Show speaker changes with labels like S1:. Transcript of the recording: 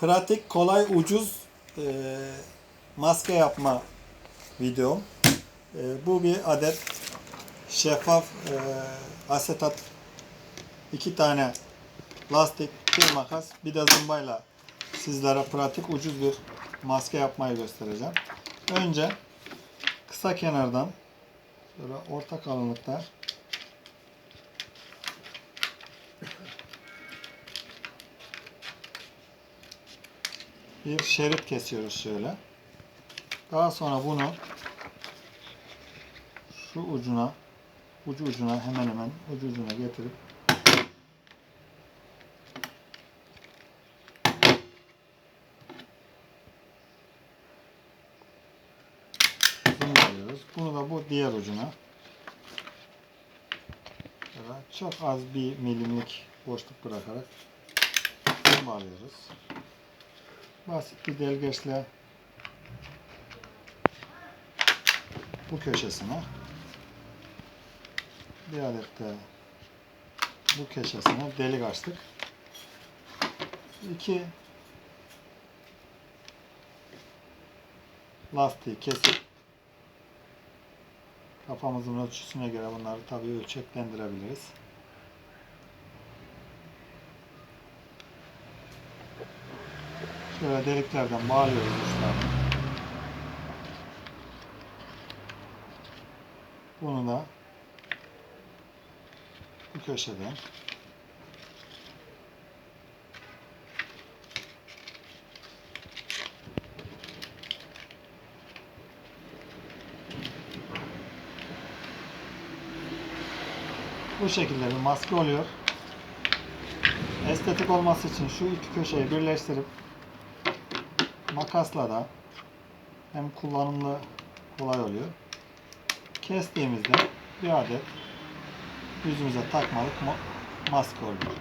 S1: pratik, kolay, ucuz e, maske yapma videom. E, bu bir adet şeffaf e, asetat iki tane lastik, bir makas, bir de zımbayla sizlere pratik, ucuz bir maske yapmayı göstereceğim. Önce kısa kenardan şöyle orta kalınlıkta bir şerit kesiyoruz şöyle. Daha sonra bunu şu ucuna ucu ucuna hemen hemen ucu ucuna getirip zımbalıyoruz. Bunu da bu diğer ucuna çok az bir milimlik boşluk bırakarak zımbalıyoruz. Basit bir delgeçle bu köşesine bir adet de bu köşesine delik açtık. İki lastiği kesip kafamızın ölçüsüne göre bunları tabii ölçeklendirebiliriz. Şöyle deliklerden bağlıyoruz uçlarını. Bunu da bu köşeden bu şekilde bir maske oluyor. Estetik olması için şu iki köşeyi birleştirip makasla da hem kullanımlı kolay oluyor. Kestiğimizde bir adet yüzümüze takmalık ma- maske oluyor.